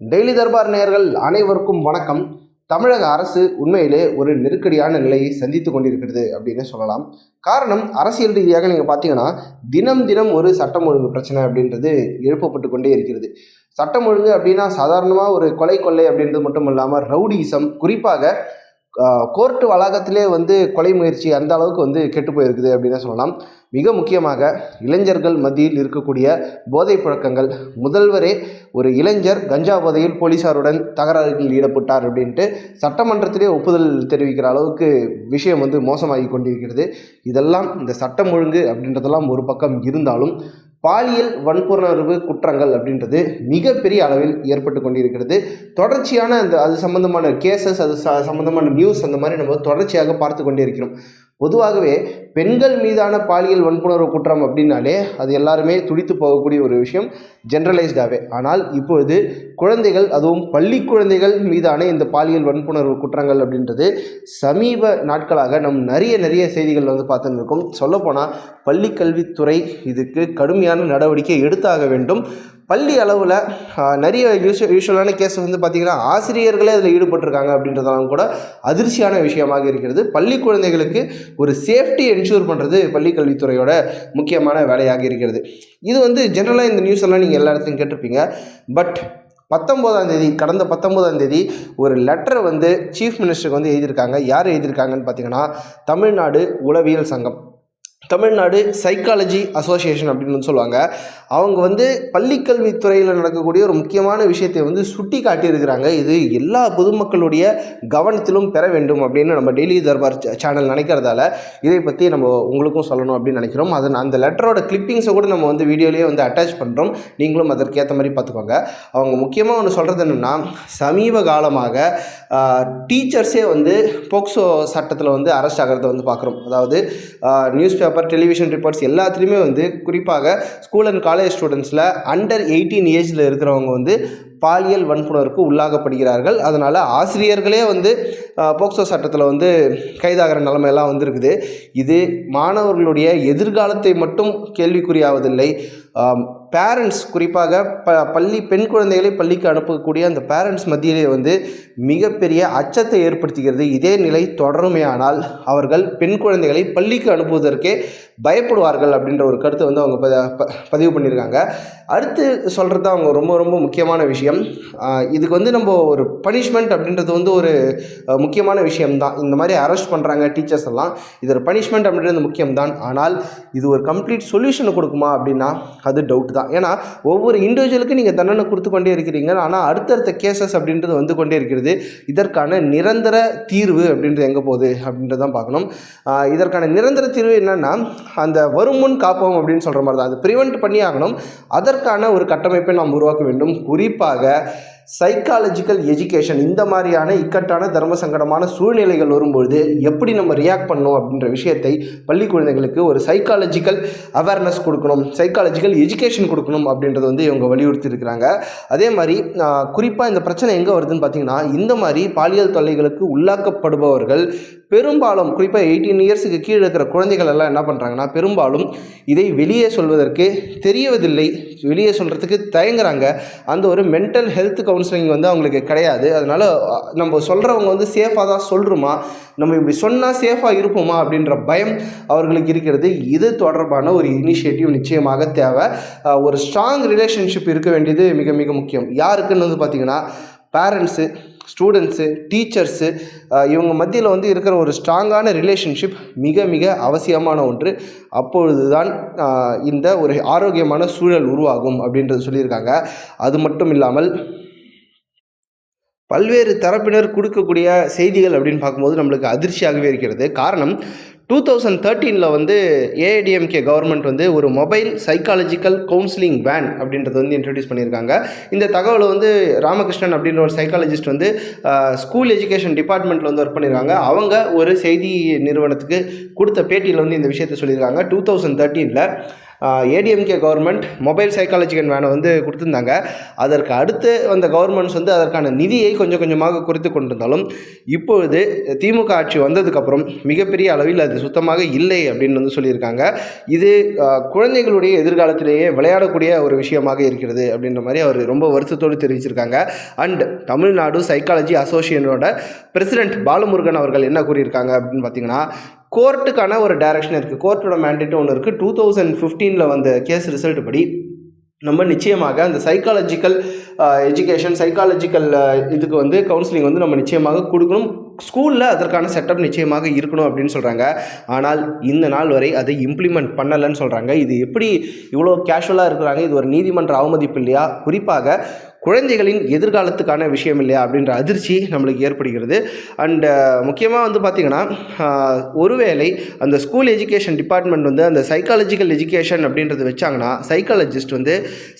Daily Darbar நேயர்கள் அனைவருக்கும் வணக்கம். தமிழக அரசு உண்மையிலே ஒரு நெருக்கடியான நிலையை சந்தித்து கொண்டிருக்கிறது அப்படின்னு சொல்லலாம். காரணம் அரசியல் ரீதியாக நீங்கள் பார்த்தீங்கன்னா தினம் தினம் ஒரு சட்டம் ஒழுங்கு பிரச்சனை அப்படின்றது எழுப்பப்பட்டு கொண்டே இருக்கிறது. சட்டம் ஒழுங்கு அப்படின்னா சாதாரணமாக ஒரு கொலை கொள்ளை அப்படின்றது மட்டும் இல்லாமல் ரவுடிசம் குறிப்பாக கோர்ட்டு வளாகத்திலே வந்து கொலை முயற்சி அந்த அளவுக்கு வந்து கெட்டு போயிருக்குது அப்படின்னு சொல்லலாம். மிக முக்கியமாக இளைஞர்கள் மத்தியில் இருக்கக்கூடிய போதை பழக்கங்கள். முதல்வரே ஒரு இளைஞர் கஞ்சா போதையில் போலீஸாருடன் தகராறுகளில் ஈடுபட்டார் அப்படின்ட்டு சட்டமன்றத்திலே ஒப்புதல் தெரிவிக்கிற அளவுக்கு விஷயம் வந்து மோசமாகி கொண்டிருக்கிறது. இதெல்லாம் இந்த சட்டம் ஒழுங்கு அப்படின்றதெல்லாம் ஒரு பக்கம் இருந்தாலும் பாலியல் வன்புணர்வு குற்றங்கள் அப்படின்றது மிகப்பெரிய அளவில் ஏற்பட்டு கொண்டிருக்கிறது. தொடர்ச்சியான அந்த அது சம்பந்தமான கேசஸ் அது ச சம்பந்தமான நியூஸ் அந்த மாதிரி நம்ம தொடர்ச்சியாக பார்த்து கொண்டே இருக்கிறோம். பொதுவாகவே பெண்கள் மீதான பாலியல் வன்புணர்வு குற்றம் அப்படின்னாலே அது எல்லாருமே துடித்து போகக்கூடிய ஒரு விஷயம் ஜென்ரலைஸ்டாகவே ஆனால் இப்பொழுது குழந்தைகள் அதுவும் பள்ளி குழந்தைகள் மீதான இந்த பாலியல் வன்புணர்வு குற்றங்கள் அப்படின்றது சமீப நாட்களாக நம் நிறைய நிறைய செய்திகள் வந்து பார்த்துருக்கோம் சொல்லப்போனால் பள்ளி கல்வித்துறை இதுக்கு கடுமையான நடவடிக்கை எடுத்தாக வேண்டும். பள்ளி அளவில் நிறைய யூஸ் யூஸ்வலான கேஸ் வந்து பார்த்திங்கன்னா ஆசிரியர்களே அதில் ஈடுபட்டிருக்காங்க அப்படின்றதெல்லாம் கூட அதிர்ச்சியான விஷயமாக இருக்கிறது. பள்ளி குழந்தைகளுக்கு ஒரு சேஃப்டி என்ஷூர் பண்ணுறது பள்ளி கல்வித்துறையோட முக்கியமான வேலையாக இருக்கிறது. இது வந்து ஜென்ரலாக இந்த நியூஸ் எல்லாம் நீங்கள் எல்லா இடத்துலையும் கேட்டிருப்பீங்க. பட் பத்தொம்போதாம் தேதி கடந்த பத்தொம்போதாம் தேதி ஒரு லெட்டரை வந்து சீஃப் மினிஸ்டருக்கு வந்து எழுதியிருக்காங்க. யார் எழுதியிருக்காங்கன்னு பார்த்தீங்கன்னா தமிழ்நாடு உளவியல் சங்கம். தமிழ்நாடு சைக்காலஜி அசோசியேஷன் அப்படின்னு சொல்லுவாங்க. அவங்க வந்து பள்ளிக்கல்வித்துறையில் நடக்கக்கூடிய ஒரு முக்கியமான விஷயத்தை வந்து சுட்டி காட்டியிருக்கிறாங்க. இது எல்லா பொதுமக்களுடைய கவனத்திலும் பெற வேண்டும் அப்படின்னு நம்ம டெய்லி தர்பார் சேனல் நினைக்கிறதால இதை பற்றி நம்ம உங்களுக்கும் சொல்லணும் அப்படின்னு நினைக்கிறோம். அது அந்த லெட்டரோட கிளிப்பிங்ஸை கூட நம்ம வந்து வீடியோலேயே வந்து அட்டாச் பண்ணுறோம் நீங்களும் அதற்கேற்ற மாதிரி பார்த்துக்கோங்க. அவங்க முக்கியமாக ஒன்று சொல்கிறது என்னென்னா சமீப காலமாக டீச்சர்ஸே வந்து போக்சோ சட்டத்தில் வந்து அரெஸ்ட் ஆகிறத வந்து பார்க்குறோம் அதாவது நியூஸ் பேப்பர் டெலிவிஷன் ரிப்போர்ட்ஸ் எல்லாத்துலேயுமே வந்து குறிப்பாக ஸ்கூல் அண்ட் காலேஜ் ஸ்டூடெண்ட்ஸில் அண்டர் எயிட்டீன் ஏஜில் இருக்கிறவங்க வந்து பாலியல் வன்புணர்வுக்கு உள்ளாகப்படுகிறார்கள். அதனால் ஆசிரியர்களே வந்து போக்சோ சட்டத்தில் வந்து கைதாகிற நிலைமையெல்லாம் வந்திருக்குது. இது மாணவர்களுடைய எதிர்காலத்தை மட்டும் கேள்விக்குறியாவதில்லை. பேரண்ட்ஸ் குறிப்பாக ப பள்ளி பெண் குழந்தைகளை பள்ளிக்கு அனுப்பக்கூடிய அந்த பேரண்ட்ஸ் மத்தியிலே வந்து மிகப்பெரிய அச்சத்தை ஏற்படுத்துகிறது. இதே நிலை தொடருமேயானால் அவர்கள் பெண் குழந்தைகளை பள்ளிக்கு அனுப்புவதற்கே பயப்படுவார்கள் அப்படின்ற ஒரு கருத்தை வந்து அவங்க ப பதிவு பண்ணியிருக்காங்க. அடுத்து சொல்கிறது தான் அவங்க ரொம்ப ரொம்ப முக்கியமான விஷயம். இதுக்கு வந்து நம்ம ஒரு பனிஷ்மெண்ட் அப்படின்றது வந்து ஒரு முக்கியமான விஷயம்தான். இந்த மாதிரி அரெஸ்ட் பண்ணுறாங்க டீச்சர்ஸ் எல்லாம். இது ஒரு பனிஷ்மெண்ட் அப்படின்றது முக்கியம்தான். ஆனால் இது ஒரு கம்ப்ளீட் சொல்யூஷனை கொடுக்குமா அப்படின்னா அது டவுட் தான். ஏன்னா ஒவ்வொரு இண்டிவிஜுவலுக்கும் நீங்கள் தண்டனை கொடுத்து கொண்டே இருக்கிறீங்க. ஆனால் அடுத்தடுத்த கேசஸ் அப்படின்றது வந்து கொண்டே இருக்கிறது. இதற்கான நிரந்தர தீர்வு அப்படின்றது எங்கே போகுது அப்படின்றது தான் பார்க்கணும். இதற்கான நிரந்தர தீர்வு என்னென்னா அந்த வருமுன் காப்போம் அப்படின்னு சொல்கிற மாதிரி தான். அது ப்ரிவெண்ட் பண்ணி ஆகணும். அதற்கான ஒரு கட்டமைப்பை நாம் உருவாக்க வேண்டும். குறிப்பாக சைக்காலஜிக்கல் எஜுகேஷன் இந்த மாதிரியான இக்கட்டான தர்ம சங்கடமான சூழ்நிலைகள் வரும்பொழுது எப்படி நம்ம ரியாக்ட் பண்ணணும் அப்படின்ற விஷயத்தை பள்ளி குழந்தைகளுக்கு ஒரு சைக்காலஜிக்கல் அவேர்னஸ் கொடுக்கணும் சைக்காலஜிக்கல் எஜுகேஷன் கொடுக்கணும் அப்படின்றத வந்து இவங்க வலியுறுத்தி இருக்கிறாங்க அதே மாதிரி குறிப்பாக இந்த பிரச்சனை எங்கே வருதுன்னு பார்த்தீங்கன்னா இந்த மாதிரி பாலியல் தொல்லைகளுக்கு உள்ளாக்கப்படுபவர்கள் பெரும்பாலும் குறிப்பாக எயிட்டீன் இயர்ஸுக்கு கீழே இருக்கிற குழந்தைகள் எல்லாம் என்ன பண்ணுறாங்கன்னா பெரும்பாலும் இதை வெளியே சொல்வதற்கு தெரியவதில்லை. வெளியே சொல்கிறதுக்கு தயங்குறாங்க. அந்த ஒரு மென்டல் ஹெல்த் கவுன்சிலிங் வந்து அவங்களுக்கு கிடையாது. அதனால் நம்ம சொல்கிறவங்க வந்து சேஃபாக தான் சொல்கிறோமா நம்ம இப்படி சொன்னால் சேஃபாக இருப்போமா? அப்படின்ற பயம் அவர்களுக்கு இருக்கிறது. இது தொடர்பான ஒரு இனிஷியேட்டிவ் நிச்சயமாக தேவை. ஒரு ஸ்ட்ராங் ரிலேஷன்ஷிப் இருக்க வேண்டியது மிக மிக முக்கியம். யாருக்குன்னு வந்து பார்த்திங்கன்னா பேரண்ட்ஸு ஸ்டூடெண்ட்ஸு டீச்சர்ஸு இவங்க மத்தியில் வந்து இருக்கிற ஒரு ஸ்ட்ராங்கான ரிலேஷன்ஷிப் மிக மிக அவசியமான ஒன்று. அப்பொழுது தான் இந்த ஒரு ஆரோக்கியமான சூழல் உருவாகும் அப்படின்றது சொல்லியிருக்காங்க. அது மட்டும் இல்லாமல் பல்வேறு தரப்பினர் கொடுக்கக்கூடிய செய்திகள் அப்படின்னு பார்க்கும்போது நம்மளுக்கு அதிர்ச்சியாகவே இருக்கிறது. காரணம் டூ தௌசண்ட் தேர்ட்டீனில் வந்து ஏஐடிஎம்கே கவர்மெண்ட் வந்து ஒரு மொபைல் சைக்காலஜிக்கல் கவுன்சிலிங் வேன் அப்படின்றத வந்து இன்ட்ரடியூஸ் பண்ணியிருக்காங்க. இந்த தகவலை வந்து ராமகிருஷ்ணன் அப்படின்ற ஒரு சைக்காலஜிஸ்ட் வந்து ஸ்கூல் எஜுகேஷன் டிபார்ட்மெண்ட்டில் வந்து ஒர்க் பண்ணியிருக்காங்க. அவங்க ஒரு செய்தி நிறுவனத்துக்கு கொடுத்த பேட்டியில் வந்து இந்த விஷயத்த சொல்லியிருக்காங்க. டூ தௌசண்ட் தேர்ட்டீனில் ஏடிஎம்கே கவர்மெண்ட் மொபைல் சைக்காலஜிக்கல் வேனை வந்து கொடுத்துருந்தாங்க. அதற்கு அடுத்து வந்த கவர்மெண்ட்ஸ் வந்து அதற்கான நிதியை கொஞ்சம் கொஞ்சமாக குறைத்து கொண்டிருந்தாலும் இப்பொழுது திமுக ஆட்சி வந்ததுக்கப்புறம் மிகப்பெரிய அளவில் அது சுத்தமாக இல்லை அப்படின்னு வந்து சொல்லியிருக்காங்க. இது குழந்தைகளுடைய எதிர்காலத்திலேயே விளையாடக்கூடிய ஒரு விஷயமாக இருக்கிறது அப்படின்ற மாதிரி அவர் ரொம்ப வருத்தத்தோடு தெரிவிச்சிருக்காங்க. அண்ட் தமிழ்நாடு சைக்காலஜி அசோசியேஷனோட பிரசிடென்ட் பாலமுருகன் அவர்கள் என்ன கூறியிருக்காங்க அப்படின்னு பார்த்தீங்கன்னா கோர்ட்டுக்கான ஒரு டைரக்ஷன் இருக்குது கோர்ட்டோட மேண்டேட் ஒன்று இருக்குது டூ தௌசண்ட் ஃபிஃப்டீனில் வந்த கேஸ் ரிசல்ட் படி நம்ம நிச்சயமாக அந்த சைக்காலஜிக்கல் எஜுகேஷன் சைக்காலஜிக்கல் இதுக்கு வந்து கவுன்சிலிங் வந்து நம்ம நிச்சயமாக கொடுக்கணும். ஸ்கூலில் அதற்கான செட்டப் நிச்சயமாக இருக்கணும் அப்படின்னு சொல்கிறாங்க ஆனால் இந்த நாள் வரை அதை இம்ப்ளிமெண்ட் பண்ணலைன்னு சொல்கிறாங்க இது எப்படி இவ்வளோ கேஷுவலாக இருக்கிறாங்க? இது ஒரு நீதிமன்ற அவமதிப்பு இல்லையா? குறிப்பாக குழந்தைகளின் எதிர்காலத்துக்கான விஷயம் இல்லையா அப்படின்ற அதிர்ச்சி நம்மளுக்கு ஏற்படுகிறது. அண்ட் uh, முக்கியமாக வந்து பார்த்திங்கன்னா uh, ஒருவேளை அந்த ஸ்கூல் எஜுகேஷன் டிபார்ட்மெண்ட் வந்து அந்த சைக்காலஜிக்கல் எஜுகேஷன் அப்படின்றது வச்சாங்கன்னா சைக்காலஜிஸ்ட் வந்து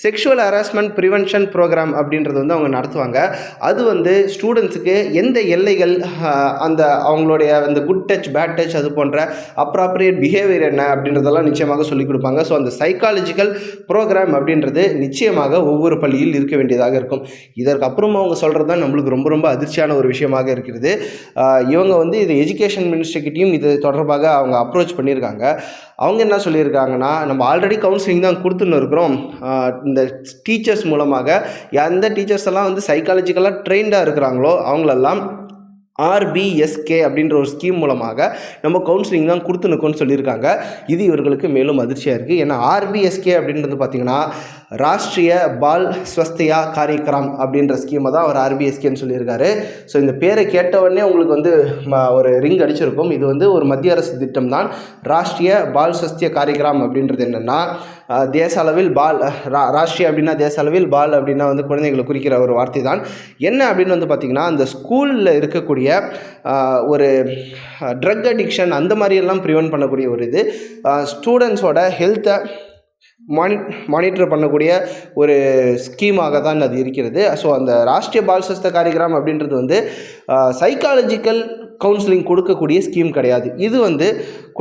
செக்ஷுவல் ஹராஸ்மெண்ட் ப்ரிவென்ஷன் ப்ரோக்ராம் அப்படின்றது வந்து அவங்க நடத்துவாங்க. அது வந்து ஸ்டூடெண்ட்ஸுக்கு எந்த எல்லைகள் uh, அந்த அவங்களுடைய அந்த குட் டச் பேட் டச் அது போன்ற அப்ராப்ரியேட் பிஹேவியர் என்ன அப்படின்றதெல்லாம் நிச்சயமாக சொல்லிக் கொடுப்பாங்க. ஸோ அந்த சைக்காலஜிக்கல் ப்ரோக்ராம் அப்படின்றது நிச்சயமாக ஒவ்வொரு பள்ளியில் இருக்க வேண்டியதாக இருக்கும். இதற்கு அவங்க சொல்கிறது தான் நம்மளுக்கு ரொம்ப ரொம்ப அதிர்ச்சியான ஒரு விஷயமாக இருக்கிறது. இவங்க வந்து இது எஜுகேஷன் மினிஸ்டர்கிட்டையும் இது தொடர்பாக அவங்க அப்ரோச் பண்ணியிருக்காங்க. அவங்க என்ன சொல்லியிருக்காங்கன்னா நம்ம ஆல்ரெடி கவுன்சிலிங் தான் கொடுத்துன்னு இருக்கிறோம். இந்த டீச்சர்ஸ் மூலமாக எந்த டீச்சர்ஸ் எல்லாம் வந்து சைக்காலஜிக்கலாக ட்ரெயின்டாக இருக்கிறாங்களோ அவங்களெல்லாம் ஆர்பிஎஸ்கே அப்படின்ற ஒரு ஸ்கீம் மூலமாக நம்ம கவுன்சிலிங் தான் கொடுத்துனுக்கோன்னு சொல்லியிருக்காங்க. இது இவர்களுக்கு மேலும் அதிர்ச்சியாக இருக்குது ஏன்னா ஆர்பிஎஸ்கே அப்படின்றது பார்த்திங்கன்னா ராஷ்ட்ரிய பால் ஸ்வஸ்தியா காரியக்ரம் அப்படின்ற ஸ்கீமை தான் அவர் ஆர்பிஎஸ்கேன்னு சொல்லியிருக்காரு. ஸோ இந்த பேரை கேட்டவுடனே உங்களுக்கு வந்து ம- ஒரு ரிங் அடிச்சிருக்கும். இது வந்து ஒரு மத்திய அரசு திட்டம் தான். ராஷ்ட்ரிய பால் ஸ்வஸ்திய காரியக்ரம் அப்படின்றது என்னென்னா தேச அளவில் பால் ரா ராஷ்ட்ரிய அப்படின்னா தேச அளவில் பால் அப்படின்னா வந்து குழந்தைகளை குறிக்கிற ஒரு வார்த்தை தான். என்ன அப்படின்னு வந்து பார்த்திங்கன்னா அந்த ஸ்கூலில் இருக்கக்கூடிய ஒரு ட்ரக் அடிக்ஷன் அந்த மாதிரியெல்லாம் ப்ரிவென்ட் பண்ணக்கூடிய ஒரு இது. ஸ்டூடெண்ட்ஸோட ஹெல்த்தை மானி மானிட்டர் பண்ணக்கூடிய ஒரு ஸ்கீமாக தான் அது இருக்கிறது. ஸோ அந்த ராஷ்ட்ரிய பால் சஸ்த காரியக்ரம் அப்படின்றது வந்து சைக்காலஜிக்கல் கவுன்சிலிங் கொடுக்கக்கூடிய ஸ்கீம் கிடையாது. இது வந்து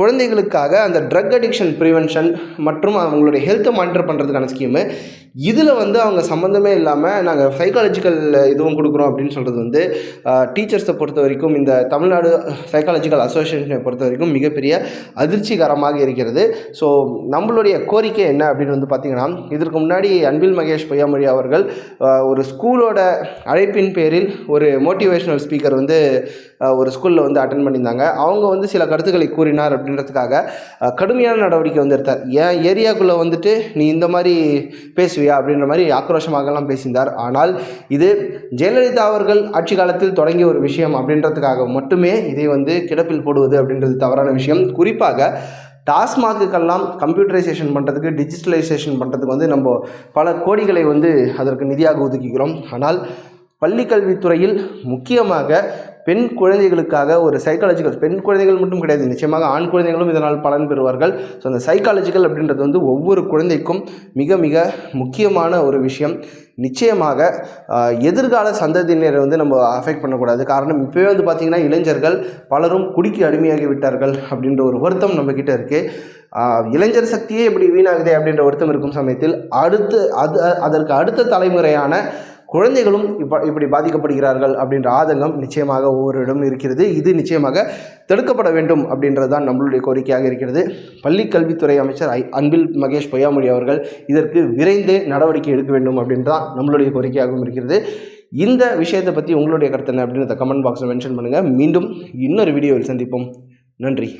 குழந்தைகளுக்காக அந்த ட்ரக் அடிக்ஷன் ப்ரிவென்ஷன் மற்றும் அவங்களுடைய ஹெல்த்தை மானிட்டர் பண்ணுறதுக்கான ஸ்கீமு இதில் வந்து அவங்க சம்மந்தமே இல்லாமல் நாங்கள் சைக்காலஜிக்கல் இதுவும் கொடுக்குறோம் அப்படின்னு சொல்கிறது வந்து டீச்சர்ஸை பொறுத்த வரைக்கும் இந்த தமிழ்நாடு சைக்காலஜிக்கல் அசோசியேஷனை பொறுத்த வரைக்கும் மிகப்பெரிய அதிர்ச்சிகரமாக இருக்கிறது. ஸோ நம்மளுடைய கோரிக்கை என்ன அப்படின்னு வந்து பார்த்திங்கன்னா இதற்கு முன்னாடி அன்பில் மகேஷ் பொய்யாமொழி அவர்கள் ஒரு ஸ்கூலோட அழைப்பின் பேரில் ஒரு மோட்டிவேஷனல் ஸ்பீக்கர் வந்து ஒரு ஸ்கூல் ஸ்கூலில் வந்து அட்டன் பண்ணியிருந்தாங்க. அவங்க வந்து சில கருத்துக்களை கூறினார் அப்படின்றதுக்காக கடுமையான நடவடிக்கை வந்து எடுத்தார். என் ஏரியாக்குள்ளே வந்துட்டு நீ இந்த மாதிரி பேசுவியா அப்படின்ற மாதிரி ஆக்ரோஷமாகலாம் பேசியிருந்தார். ஆனால் இது ஜெயலலிதா அவர்கள் ஆட்சி காலத்தில் தொடங்கிய ஒரு விஷயம் அப்படின்றதுக்காக மட்டுமே இதை வந்து கிடப்பில் போடுவது அப்படின்றது தவறான விஷயம். குறிப்பாக டாஸ்மாகுக்கெல்லாம் கம்ப்யூட்டரைசேஷன் பண்ணுறதுக்கு டிஜிட்டலைசேஷன் பண்ணுறதுக்கு வந்து நம்ம பல கோடிகளை வந்து அதற்கு நிதியாக ஒதுக்கிக்கிறோம் ஆனால் பள்ளிக்கல்வித்துறையில் முக்கியமாக பெண் குழந்தைகளுக்காக ஒரு சைக்காலஜிக்கல் பெண் குழந்தைகள் மட்டும் கிடையாது நிச்சயமாக ஆண் குழந்தைகளும் இதனால் பலன் பெறுவார்கள். ஸோ அந்த சைக்காலஜிக்கல் அப்படின்றது வந்து ஒவ்வொரு குழந்தைக்கும் மிக மிக முக்கியமான ஒரு விஷயம். நிச்சயமாக எதிர்கால சந்ததியினரை வந்து நம்ம அஃபெக்ட் பண்ணக்கூடாது. காரணம் இப்போவே வந்து பார்த்திங்கன்னா இளைஞர்கள் பலரும் குடிக்கு அடிமையாகி விட்டார்கள் அப்படின்ற ஒரு வருத்தம் நம்மக்கிட்ட இருக்குது இளைஞர் சக்தியே இப்படி வீணாகுதே அப்படின்ற வருத்தம் இருக்கும் சமயத்தில் அடுத்து அது அதற்கு அடுத்த தலைமுறையான குழந்தைகளும் இப்போ இப்படி பாதிக்கப்படுகிறார்கள் அப்படின்ற ஆதங்கம் நிச்சயமாக ஒவ்வொருடம் இருக்கிறது. இது நிச்சயமாக தடுக்கப்பட வேண்டும் அப்படின்றது தான் நம்மளுடைய கோரிக்கையாக இருக்கிறது. பள்ளி கல்வித்துறை அமைச்சர் ஐ அன்பில் மகேஷ் பொய்யாமொழி அவர்கள் இதற்கு விரைந்து நடவடிக்கை எடுக்க வேண்டும் அப்படின்றது தான் நம்மளுடைய கோரிக்கையாகவும் இருக்கிறது. இந்த விஷயத்தை பற்றி உங்களுடைய கருத்து என்ன அப்படின்றத கமெண்ட் பாக்ஸில் மென்ஷன் பண்ணுங்கள் மீண்டும் இன்னொரு வீடியோவில் சந்திப்போம். நன்றி.